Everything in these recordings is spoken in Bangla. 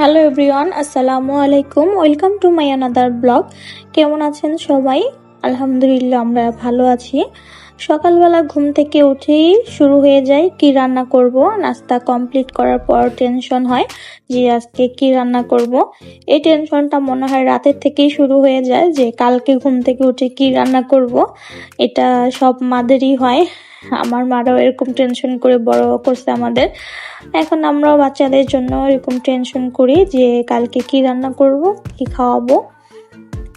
হ্যালো এভরিওয়ান, আসসালামু আলাইকুম। Welcome to my another blog. কেমন আছেন সবাই? আলহামদুলিল্লাহ, আমরা ভালো আছি। সকালবেলা ঘুম থেকে উঠেই শুরু হয়ে যায় কি রান্না করব। নাস্তা কমপ্লিট করার পর টেনশন হয় যে আজকে কি রান্না করব। এই টেনশনটা মনে হয় রাতের থেকেই শুরু হয়ে যায় যে কালকে ঘুম থেকে উঠে কি রান্না করব। এটা সব মাদেরই হয়। আমার মারাও এরকম টেনশন করে বড় করছে আমাদের। এখন আমরাও বাচ্চাদের জন্য এরকম টেনশন করি যে কালকে কি রান্না করব, কি খাওয়াবো।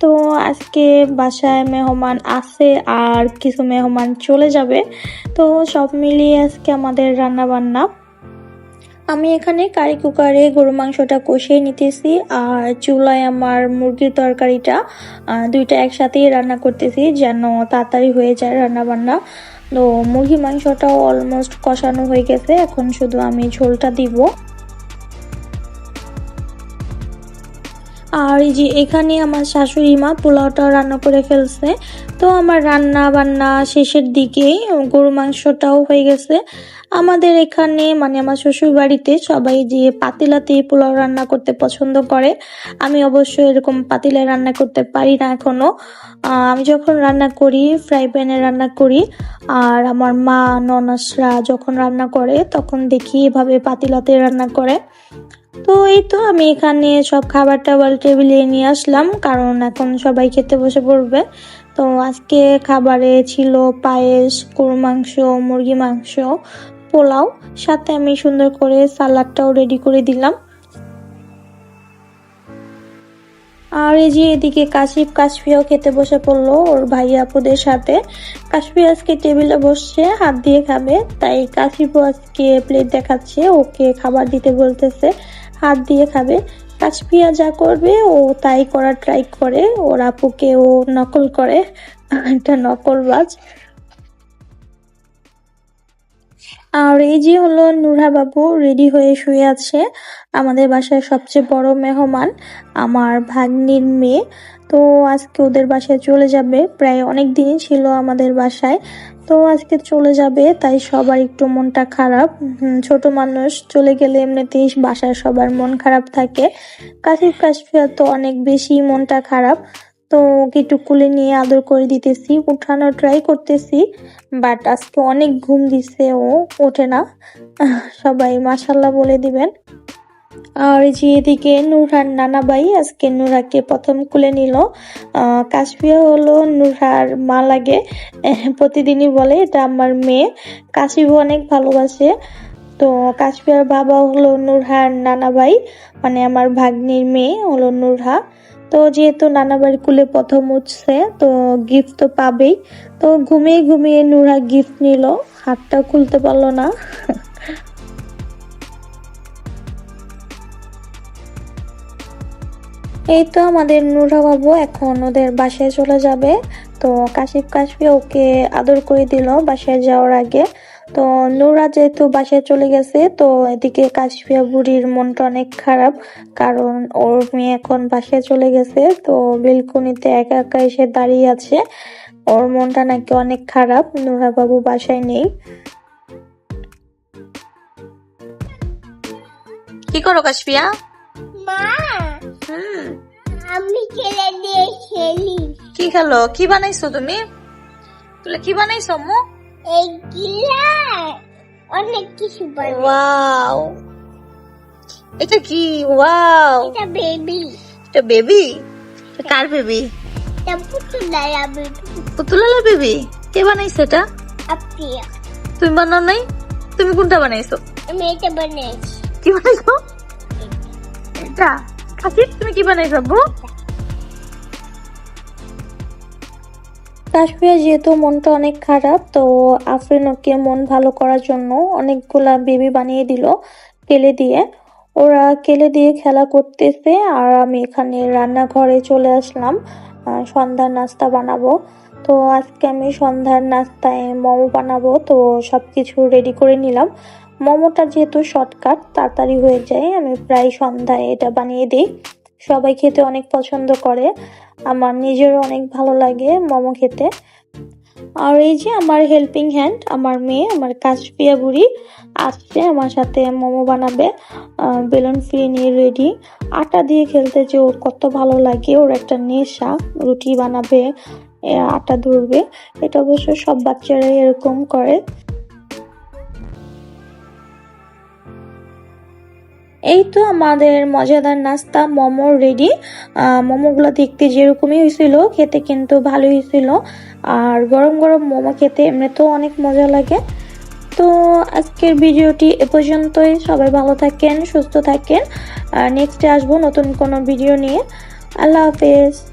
তো আজকে বাসায় মেহমান আছে আর কিছু মেহমান চলে যাবে। তো সব মিলিয়ে আজকে আমাদের রান্না বান্না আমি এখানে কারি কুকারে গরু মাংসটা কষিয়ে নিতেছি আর চুলায় আমার মুরগির তরকারিটা দুইটা একসাথেই রান্না করতেছি যেন তাড়াতাড়ি হয়ে যায় রান্না বান্না তো মুরগি মাংসটাও অলমোস্ট কষানো হয়ে গেছে, এখন শুধু আমি ঝোলটা দিব। আর এই যে এখানে আমার শাশুড়ি মা পোলাওটা রান্না করে ফেলছে। তো আমার রান্না বান্না শেষের দিকে গরু মাংসটাও হয়ে গেছে। আমাদের এখানে মানে আমার শ্বশুর বাড়িতে সবাই যে পাতিলাতে পোলাও রান্না করতে পছন্দ করে আমি অবশ্য এরকম পাতিলে রান্না করতে পারি না এখনও। আহ, আমি যখন রান্না করি ফ্রাই প্যানে রান্না করি আর আমার মা ননাসরা যখন রান্না করে তখন দেখি এভাবে পাতিলাতে রান্না করে। তো এই তো আমি এখানে সব খাবার টাবার টেবিলে নিয়ে আসলাম, কারণ এখন সবাই খেতে বসে পড়বে। তো আজকে খাবারে ছিল পায়েস গরু মাংস মুরগি মাংস, পোলাও, সাথে আমি সুন্দর করে সালাডটাও রেডি করে দিলাম। আর এই যে এদিকে কাশিফ কাশফিয়াও খেতে বসে পড়ল, ওর ভাই আপুদের সাথে। কাশফি আজকে টেবিলে বসছে, হাত দিয়ে খাবে, তাই কাশিপও আজকে প্লেট দেখাচ্ছে, ওকে খাবার দিতে বলতেছে। হাত দিয়ে খাবে। কাশপিয়া যা করবে, ও তাই করার ট্রাই করে। ওর আপুকে ও নকল করে। একটা নকল নকলবাজ। আর এই যে হলো নুরা বাবু রেডি হয়ে শুয়ে আছে আমাদের বাসায় সবচেয়ে বড় মেহমান আমার ভাগ্নির মেয়ে। তো আজকে ওদের বাসায় চলে যাবে। প্রায় অনেক দিনই ছিল আমাদের বাসায়। তো আজকে চলে যাবে, তাই সবার একটু মনটা খারাপ। ছোট মানুষ চলে গেলে এমনিতেই বাসায় সবার মন খারাপ থাকে। কাশিফ কাশফিয়া তো অনেক বেশি মনটা খারাপ। তো ওকে একটু কুলে নিয়ে আদর করে দিতেছি উঠানোর ট্রাই করতেছি বাট আজকে অনেক ঘুম দিছে ও, ওঠে না। সবাই মাসাল্লাহ বলে দিবেন। আর যে এদিকে নুরহার নানা ভাই আজকে নুরাকে প্রথম কুলে নিল। কাশফিয়া হলো নুরহার মা লাগে। প্রতিদিনই বলে, এটা আমার মেয়ে। কাশিফও অনেক ভালোবাসে। তো কাশফিয়ার বাবা হলো নুরহার নানা ভাই মানে আমার ভাগ্নির মেয়ে হলো নুরহা। তো যেহেতু নানা বাড়ি কুলে প্রথম উঠছে, তো গিফট তো পাবেই। তো ঘুমিয়ে ঘুমিয়ে নুরহা গিফট নিল, হাতটা খুলতে পারল না। এই তো আমাদের নুরা বাবু এখন ওদের বাসায় চলে যাবে। তো কাশিফ কাশফি ওকে আদর করে দিল বাসায় যাওয়ার আগে। তো নুরা যেহেতু বাসায় চলে গেছে তো এদিকে কাশফিয়া বুড়ির মনটা অনেক খারাপ কারণ ওর মেয়ে এখন বাসায় চলে গেছে তো বেলকনিতে একা একা এসে দাঁড়িয়ে আছে। ওর মনটা নাকি অনেক খারাপ নুরা বাবু বাসায় নেই। কি করো কাশপিয়া মা হুম। আমি খেলে দিয়ে খেলি। কি খেলো? কি বানাইছো তুমি? তুলে কি বানাইছো মু? এই গিলা অনেক কিছু বানাই। ওয়াও। এটা কি? ওয়াও। এটা বেবি। এটা বেবি? কার বেবি? এটা পুতুলা বেবি। পুতুলালা বেবি? কে বানাইছো এটা? আপিয়া তুমি বানাও নাই? তুমি কোনটা বানাইছো? আমি এটা বানাইছি। কি বানাইছো? এটা। কাশিপ তুমি কি বানাইছো আব্বু কাশ্মীর যেহেতু মনটা অনেক খারাপ, তো আফরিন ওকে মন ভালো করার জন্য অনেকগুলা বেবি বানিয়ে দিল কেলে দিয়ে। ওরা কেলে দিয়ে খেলা করতেছে আর আমি এখানে রান্নাঘরে চলে আসলাম সন্ধ্যার নাস্তা বানাবো। তো আজকে আমি সন্ধ্যার নাস্তায় মোমো বানাবো, তো সব কিছু রেডি করে নিলাম। মোমোটা যেহেতু শর্টকাট তাড়াতাড়ি হয়ে যায়, আমি প্রায় সন্ধ্যায় এটা বানিয়ে দিই। সবাই খেতে অনেক পছন্দ করে। আমার নিজেরও অনেক ভালো লাগে মোমো খেতে। আর এই যে আমার হেল্পিং হ্যান্ড আমার মেয়ে, আমার কাশপিয়া বুড়ি আসছে আমার সাথে মোমো বানাবে। বেলুন ফ্রি নিয়ে রেডি আটা দিয়ে খেলতে যে ওর কত ভালো লাগে, ওর একটা নেশা, রুটি বানাবে আটা ধরবে। এটা অবশ্য সব বাচ্চারাই এরকম করে। এই তো আমাদের মজাদার নাস্তা, মোমো রেডি মোমোগুলো দেখতে যেরকমই হয়েছিল, খেতে কিন্তু ভালোই হয়েছিল। আর গরম গরম মোমো খেতে এমনিতেও অনেক মজা লাগে। তো আজকের ভিডিওটি এ পর্যন্তই। সবাই ভালো থাকেন, সুস্থ থাকেন। আর নেক্সটে আসব নতুন কোনো ভিডিও নিয়ে। আল্লাহ হাফেজ।